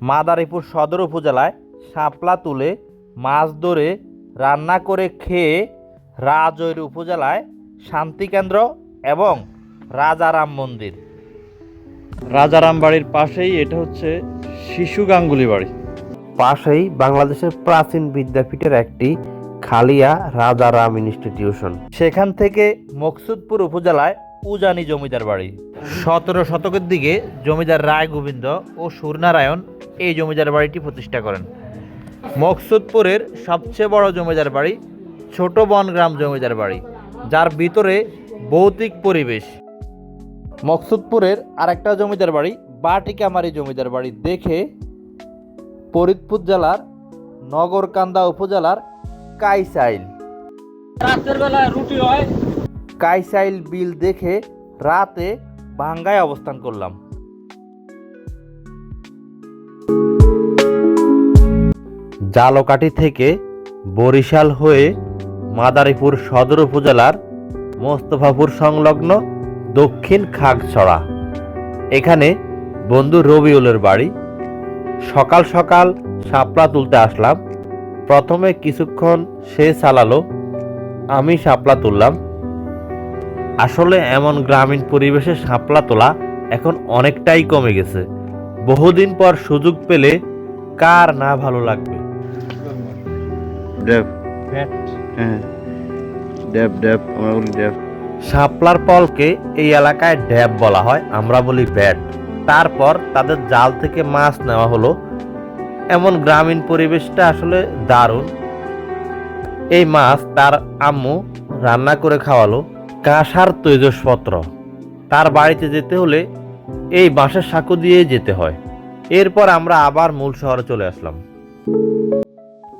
মাদারীপুর সদর উপজেলায় শাপলা তুলে মাছ ধরে রান্না করে খেয়ে রাজৈর উপজেলায় শান্তিকেন্দ্র এবং রাজারাম মন্দির। রাজারাম বাড়ির পাশেই এটা হচ্ছে শিশু গাঙ্গুলি বাড়ি। পাশেই বাংলাদেশের প্রাচীন বিদ্যাপীঠের একটি খালিয়া রাজারাম ইনস্টিটিউশন সেখান থেকে মকসুদপুর উপজেলায় উজানি জমিদার বাড়ি। সতেরো শতকের দিকে জমিদার রায় গোবিন্দ ও সূর্যনারায়ণ এই জমিদার বাড়িটি প্রতিষ্ঠা করেন। মকসুদপুরের সবচেয়ে বড় জমিদার বাড়ি ছোট বনগ্রাম জমিদার বাড়ি, যার ভিতরে ভৌতিক পরিবেশ। মকসুদপুরের আরেকটা জমিদার বাড়ি, বাটিকামারি জমিদার বাড়ি দেখে ফরিদপুর জেলার নগরকান্দা উপজেলার কাইসাইল। রাতের বেলা রুটি হয় কাইসাইল বিল দেখে রাতে ভাঙ্গায় অবস্থান করলাম। জালকাঠি থেকে বরিশাল হয়ে মাদারীপুর সদর উপজেলার মোস্তফাপুর সংলগ্ন দক্ষিণ খাগছড়া। এখানে বন্ধু রবিউলের বাড়ি। সকাল সকাল শাপলা তুলতে আসলাম। প্রথমে কিছুক্ষণ সে চালালো, আমি শাপলা তুললাম। আসলে এমন গ্রামীণ পরিবেশে শাপলা তোলা এখন অনেকটাই কমে গেছে। বহুদিন পর সুযোগ পেলে কার না ভালো লাগবে? ড্যাব হ্যাঁ। শাপলার পলকে এই এলাকায় ড্যাব বলা হয় আমরা বলি ব্যাট। তারপর তাদের জাল থেকে মাছ নেওয়া হলো। এমন গ্রামীণ পরিবেশটা আসলে দারুণ। এই মাছ তার আম্মু রান্না করে খাওয়ালো। কাঁসার তৈজসপত্র তার বাড়িতে যেতে হলে এই বাঁশের সাঁকো দিয়ে যেতে হয়। এরপর আমরা আবার মূল শহরে চলে আসলাম।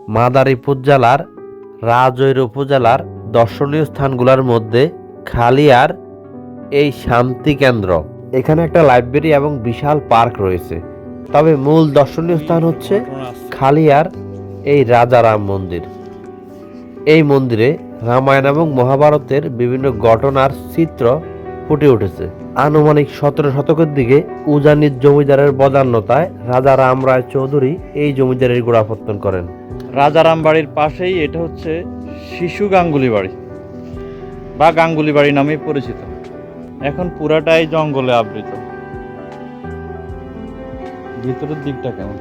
মাদারীপুর জেলার রাজৈর উপজেলার দর্শনীয় স্থানগুলোর মধ্যে খালিয়ার এই শান্তি কেন্দ্র। এখানে একটা লাইব্রেরি এবং বিশাল পার্ক রয়েছে। তবে মূল দর্শনীয় স্থান হচ্ছে খালিয়ার এই রাজারাম মন্দির। এই মন্দিরে রামায়ণ এবং মহাভারতের বিভিন্ন ঘটনার চিত্র ফুটে উঠেছে। আনুমানিক সতেরো শতকের দিকে উজানির জমিদারের বদান্যতায় রাজা রাম রায় চৌধুরী এই জমিদারের গোড়াপত্তন করেন। রাজারাম বাড়ির পাশেই এটা হচ্ছে শিশু গাঙ্গুলি বাড়ি বা গাঙ্গুলি বাড়ি নামেই পরিচিত। এখন পুরাটাই জঙ্গলে আবৃত। ভিতরের দিকটা কেমন?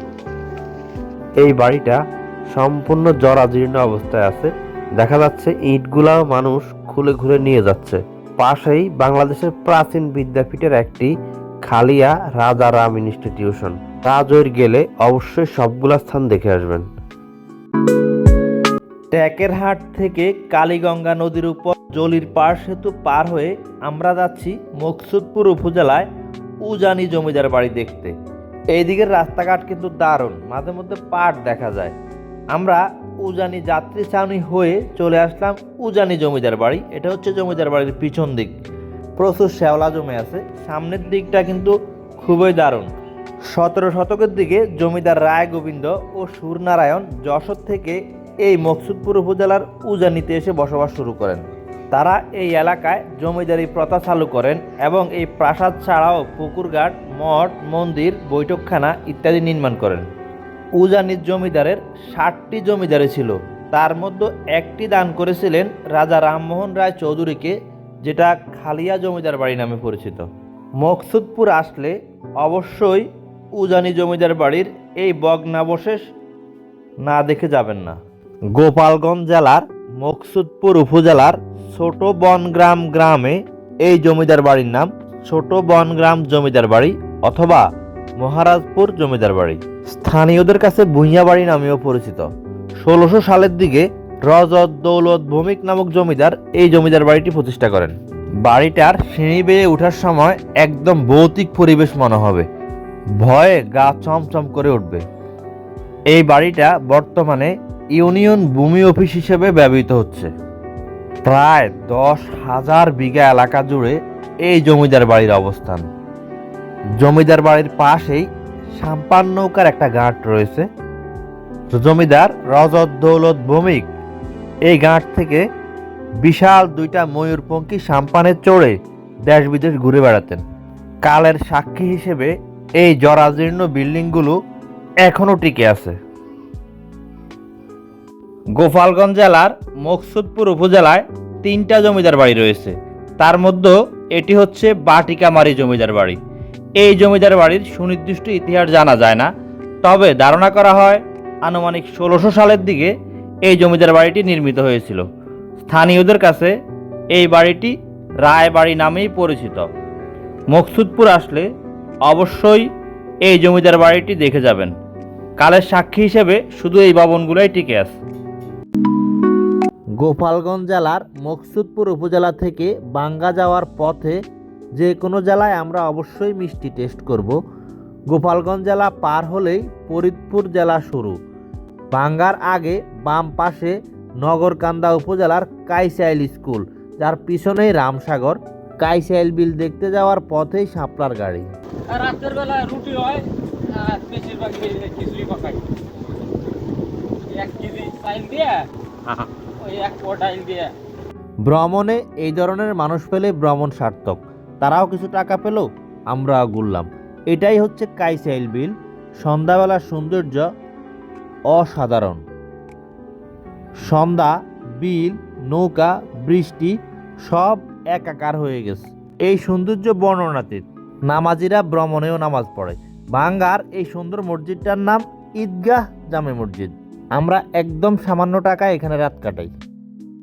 এই বাড়িটা সম্পূর্ণ জরাজীর্ণ অবস্থায় আছে। দেখা যাচ্ছে ইটগুলা মানুষ খুলে খুলে নিয়ে যাচ্ছে। পাশেই বাংলাদেশের প্রাচীন বিদ্যাপীঠের একটি খালিয়া রাজা রাম ইনস্টিটিউশন রাজৈর গেলে অবশ্যই সবগুলা স্থান দেখে আসবেন। ট্যাকেরহাট থেকে কালীগঙ্গা নদীর উপর জলির পার সেতু পার হয়ে আমরা যাচ্ছি মকসুদপুর উপজেলায় উজানি জমিদার বাড়ি দেখতে। এইদিকের রাস্তাঘাট কিন্তু দারুণ মাঝে মধ্যে পাট দেখা যায়। আমরা উজানি যাত্রী ছাউনি হয়ে চলে আসলাম উজানি জমিদার বাড়ি। এটা হচ্ছে জমিদার বাড়ির পিছন দিক। প্রচুর শ্যাওলা জমে আছে। সামনের দিকটা কিন্তু খুবই দারুণ। সতেরো শতকের দিকে জমিদার রায় গোবিন্দ ও সূর্যনারায়ণ যশোর থেকে এই মকসুদপুর উপজেলার উজানিতে এসে বসবাস শুরু করেন। তারা এই এলাকায় জমিদারি প্রথা চালু করেন এবং এই প্রাসাদ ছাড়াও পুকুরঘাট, মঠ, মন্দির, বৈঠকখানা ইত্যাদি নির্মাণ করেন। উজানির জমিদারের ষাটটি জমিদারি ছিল। তার মধ্যে একটি দান করেছিলেন রাজা রামমোহন রায় চৌধুরীকে, যেটা খালিয়া জমিদার বাড়ি নামে পরিচিত। মকসুদপুর আসলে অবশ্যই উজানি জমিদার বাড়ির এই বগ্নাবশেষ না দেখে যাবেন না। গোপালগঞ্জ জেলার মকসুদপুর উপজেলার ছোট বনগ্রাম গ্রামে এই জমিদার বাড়ির নাম ছোট বনগ্রাম জমিদার বাড়ি অথবা মহারাজপুর জমিদার বাড়ি। স্থানীয়দের কাছে ভুইয়া বাড়ি নামেও পরিচিত। ষোলোশো সালের দিকে রজত দৌলত ভৌমিক নামক জমিদার এই জমিদার বাড়িটি প্রতিষ্ঠা করেন। বাড়িটার সিঁড়ি বেয়ে ওঠার সময় একদম ভৌতিক পরিবেশ মনে হবে। ভয়ে গা চমচম করে উঠবে। এই বাড়িটা বর্তমানে ইউনিয়ন ভূমি অফিস হিসেবে ব্যবহৃত হচ্ছে। প্রায় দশ হাজার বিঘা এলাকা জুড়ে এই জমিদার বাড়ির অবস্থান। জমিদার বাড়ির পাশেই সাম্পান নৌকার একটা ঘাট রয়েছে। তো জমিদার রজত দৌলত ভৌমিক, এই ঘাট থেকে বিশাল দুইটা ময়ূরপঙ্খী সাম্পানে চড়ে দেশ বিদেশ ঘুরে বেড়াতেন। কালের সাক্ষী হিসেবে এই জরাজীর্ণ বিল্ডিংগুলো এখনও টিকে আছে। গোপালগঞ্জ জেলার মকসুদপুর উপজেলায় তিনটা জমিদার বাড়ি রয়েছে। তার মধ্যে এটি হচ্ছে বাটিকামারি জমিদার বাড়ি। এই জমিদার বাড়ির সুনির্দিষ্ট ইতিহাস জানা যায় না। তবে ধারণা করা হয়, আনুমানিক ষোলোশো সালের দিকে এই জমিদার বাড়িটি নির্মিত হয়েছিল। স্থানীয়দের কাছে এই বাড়িটি রায় বাড়ি নামেই পরিচিত। মকসুদপুর আসলে অবশ্যই এই জমিদার বাড়িটি দেখে যাবেন। কালের সাক্ষী হিসেবে শুধু এই ভবনগুলোই টিকে আছে। গোপালগঞ্জ জেলার মকসুদপুর উপজেলা থেকে বাঙ্গা যাওয়ার পথে যে কোনো জেলায় আমরা অবশ্যই মিষ্টি টেস্ট করব। গোপালগঞ্জ জেলা পার হলেই ফরিদপুর জেলা শুরু। বাঙ্গার আগে বাম পাশে নগরকান্দা উপজেলার কাইসাইল স্কুল যার পিছনেই রামসাগর। কাইসাইল বিল দেখতে যাওয়ার পথেই সাপলার গাড়ি। রাতের বেলা রুটি হয় বেশিরভাগ খিচুড়ি পাকাই। এক কেজি চাইল দিয়ে ওই এক পোয়া ডাইল দিয়ে। ভ্রমণে এই ধরনের মানুষ পেলে ভ্রমণ সার্থক। তারাও কিছু টাকা পেল, আমরাও গুললাম এটাই হচ্ছে কাইসাইল বিল সন্ধ্যাবেলার সৌন্দর্য অসাধারণ। সন্ধ্যা, বিল, নৌকা, বৃষ্টি সব একাকার হয়ে গেছে। এই সৌন্দর্য বর্ণনাতীত। নামাজিরা ভ্রমণেও নামাজ পড়ে। বাঙ্গার এই সুন্দর মসজিদটার নাম ঈদগাহ জামে মসজিদ। আমরা একদম সামান্য টাকায় এখানে রাত কাটাই।